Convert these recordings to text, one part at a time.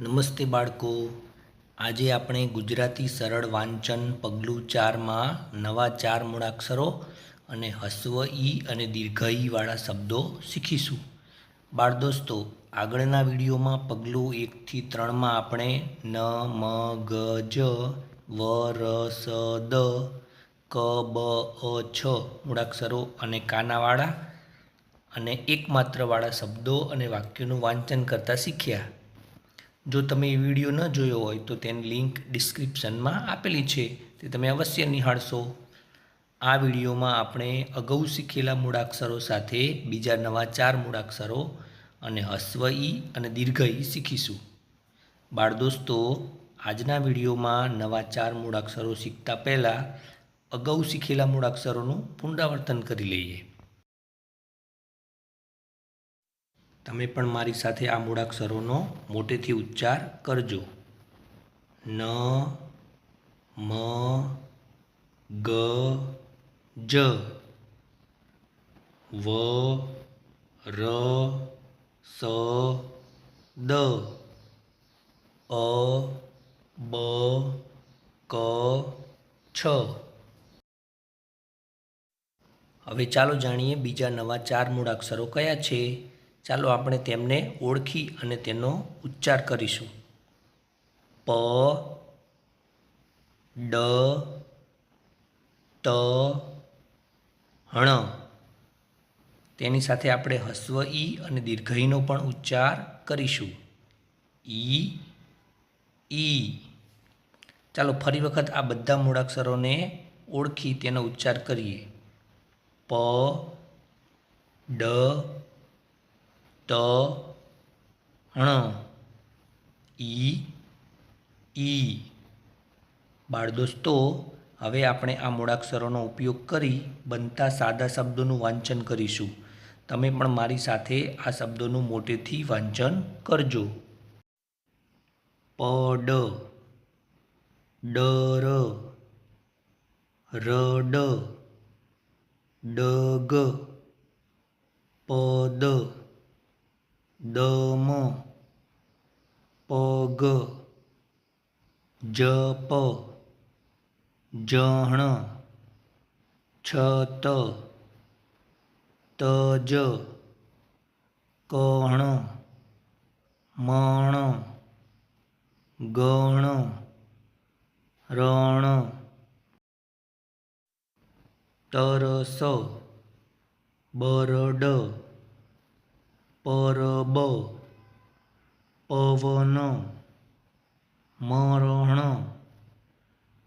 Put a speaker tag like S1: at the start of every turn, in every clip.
S1: નમસ્તે બાળકો. આજે આપણે ગુજરાતી સરળ વાંચન પગલું ચારમાં નવા ચાર મૂળાક્ષરો અને હસ્વ, ઈ અને દીર્ઘ ઈવાળા શબ્દો શીખીશું. બાળ દોસ્તો, આગળના વિડીયોમાં પગલું એકથી ત્રણમાં આપણે ન, મ, ગ, જ, વ, ર, સ, દ, ક, બ, અ, છ મૂળાક્ષરો અને કાનાવાળા અને એકમાત્રવાળા શબ્દો અને વાક્યોનું વાંચન કરતાં શીખ્યા. જો તમે એ વીડિયો ન જોયો હોય તો તેની લિંક ડિસ્ક્રિપ્શનમાં આપેલી છે. તે તમે અવશ્ય નિહાળશો. આ વિડીયોમાં આપણે અગાઉ શીખેલા મૂળાક્ષરો સાથે બીજા નવા ચાર મૂળાક્ષરો અને હસ્વ ઈ અને દીર્ઘ ઈ શીખીશું. બાળ દોસ્તો, આજના વિડીયોમાં નવા ચાર મૂળાક્ષરો શીખતા પહેલાં અગાઉ શીખેલા મૂળાક્ષરોનું પુનરાવર્તન કરી લઈએ. તમે પણ મારી સાથે આ મૂળાક્ષરોનો મોટેથી ઉચ્ચાર કરજો. ન, મ, ગ, જ. વ, ર, સ, દ. અ, બ, ક, છ. હવે ચાલો જાણીએ બીજા નવા ચાર મૂળાક્ષરો કયા છે. ચાલો આપણે તેમને ઓળખી અને તેનો ઉચ્ચાર કરીશું. પ, ડ, ત હણ તેની સાથે આપણે હસ્વ, ઈ અને દીર્ઘ ઈનો પણ ઉચ્ચાર કરીશું. ઈ ઈ. ચાલો ફરી વખત આ બધા મૂળાક્ષરોને ઓળખી તેનો ઉચ્ચાર કરીએ. પ, ડ ત ણ, ઈ ઈ. બાળ દોસ્તો હવે આપણે આ મૂળાક્ષરોનો ઉપયોગ કરી બનતા સાદા શબ્દોનું વાંચન કરીશું. તમે પણ મારી સાથે આ શબ્દોનું મોટેથી વાંચન કરજો. પડ, ડર, રડ, ડગ, પદ. દમ પગ જપ જણ છત તજ કણ મણ ગણ રણ તરસ બરડ પરબ પવન મરણ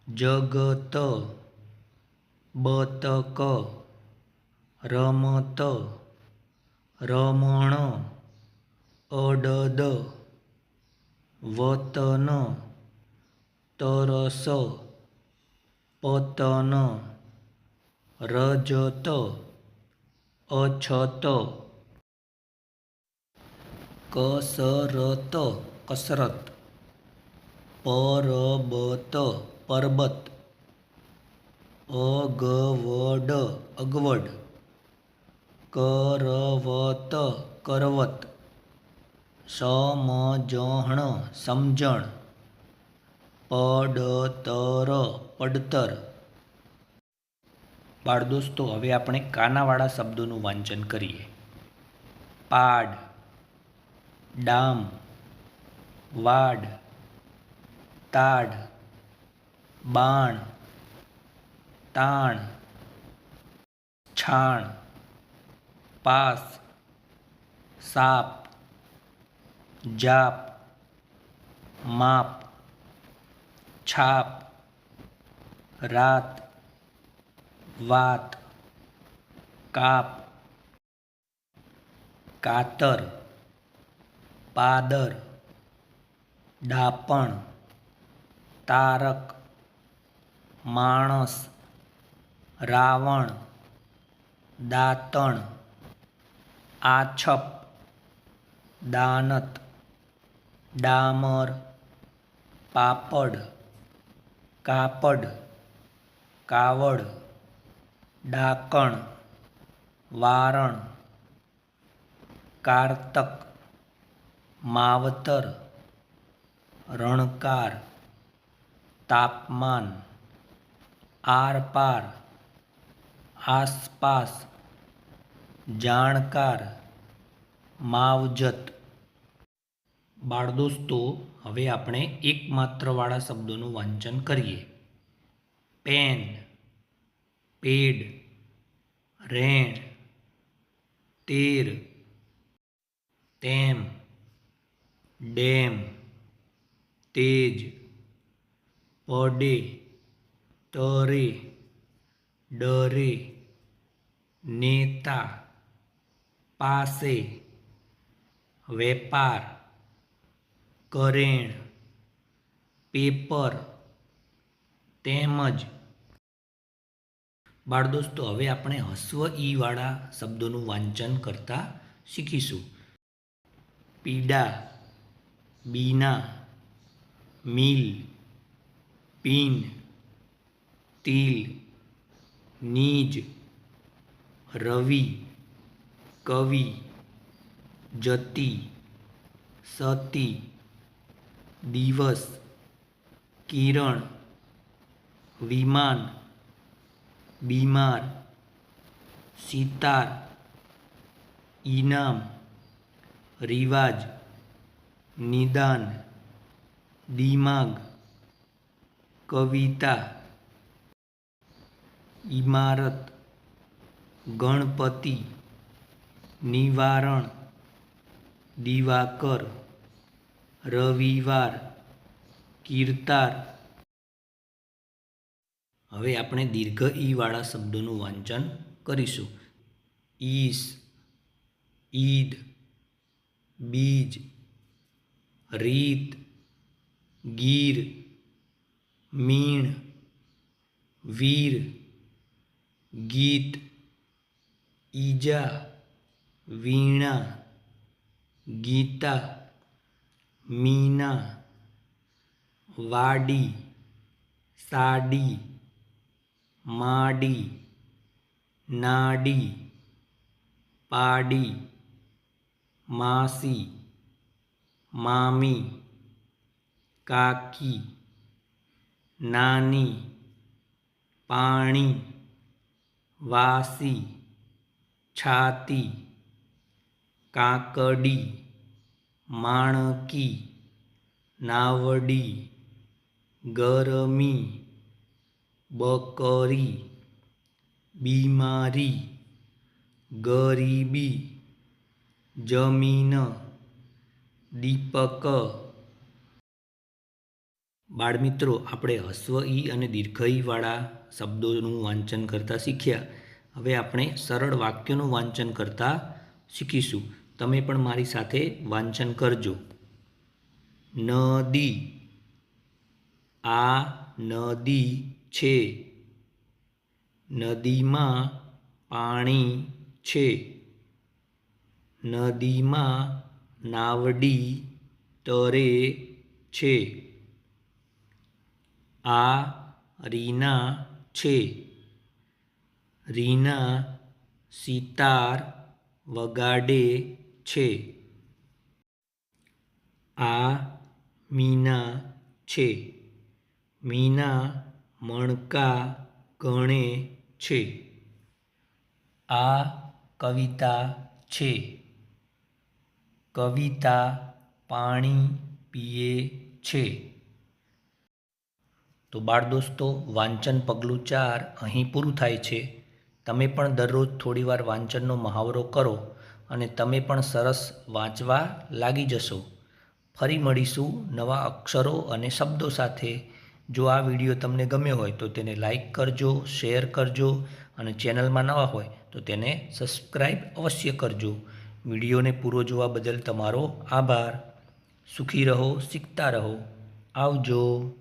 S1: જગત બતક રમત રમણ અડદ વતન તરસ પતન રજત અછત કસરત કસરત. પરબત પરબત. અગવડ અગવડ. કરવત કરવત. સમજણ સમજણ. પડતર પડતર. બાળ દોસ્તો, હવે આપણે કાનાવાળા શબ્દોનું વાંચન કરીએ. પાડ. ડામ, વાડ, તાડ, બાણ, તાણ, છાણ, પાસ, સાપ, જાપ, માપ, છાપ, રાત, વાત, કાપ, કાતર. પાદર, ડાપણ, તારક, માણસ, રાવણ, દાંતણ, આછપ, દાનત, ડામર, પાપડ, કાપડ, કાવડ, ડાકણ, વારણ, કારતક માવતર, રણકાર, તાપમાન, આરપાર, આસપાસ, જાણકાર, માવજત. બાળ દોસ્તો, હવે આપણે એકમાત્રવાળા શબ્દોનું વાંચન કરીએ. પેન, પેડ, રેણ, તેર, તેમ. ડેમ, તેજ, પડે, તરે, ડરે, નેતા, પાસે, વેપાર, કરેણ, પેપર, તેમજ બાળ દોસ્તો, હવે આપણે હસ્વ ઈવાળા શબ્દોનું વાંચન કરતા શીખીશું. પીડા બીના, મિલ, પીન, તિલ, નીજ, રવિ, કવિ, જતી, સતી, દિવસ, કિરણ, વિમાન, બીમાર, સિતાર ઇનામ રિવાજ. નિદાન, દિમાગ, કવિતા ઇમારત ગણપતિ, નિવારણ, દિવાકર, રવિવાર, કીર્તાર. હવે આપણે દીર્ઘ ઈવાળા શબ્દોનું વાંચન કરીશું. ઈસ ઈદ, બીજ रीत, गीर, मीण, वीर, गीत, ईजा, वीणा, गीता, मीना, वाडी, साडी, माडी, नाडी, पाडी, मासी। મામી કાકી નાની પાણી વાસી છાતી કાકડી માણકી નાવડી ગરમી બકરી બીમારી ગરીબી જમીન દીપક. બાળમિત્રો, આપણે હસ્વ, ઈ અને દીર્ઘ ઈવાળા શબ્દોનું વાંચન કરતાં શીખ્યા. હવે આપણે સરળ વાક્યોનું વાંચન કરતાં શીખીશું. તમે પણ મારી સાથે વાંચન કરજો. નદી. આ નદી છે. નદીમાં પાણી છે. નદીમાં નાવડી તરે છે. આ રીના છે. રીના સિતાર વગાડે છે. આ મીના છે. મીના મણકા ગણે છે. આ કવિતા છે. કવિતા પાણી પીએ છે. તો બાળ દોસ્તો, વાંચન પગલું ચાર અહીં પૂરું થાય છે. તમે પણ દરરોજ થોડીવાર વાંચનનો મહાવરો કરો અને તમે પણ સરસ વાંચવા લાગી જશો. ફરી મળીશું નવા અક્ષરો અને શબ્દો સાથે. જો આ વીડિયો તમને ગમ્યો હોય તો તેને લાઇક કરજો, શેર કરજો અને ચેનલમાં નવા હોય તો તેને સબસ્ક્રાઈબ અવશ્ય કરજો. વિડીયોને પૂરો જોવા બદલ તમારો આભાર. સુખી રહો શીખતા રહો. આવજો.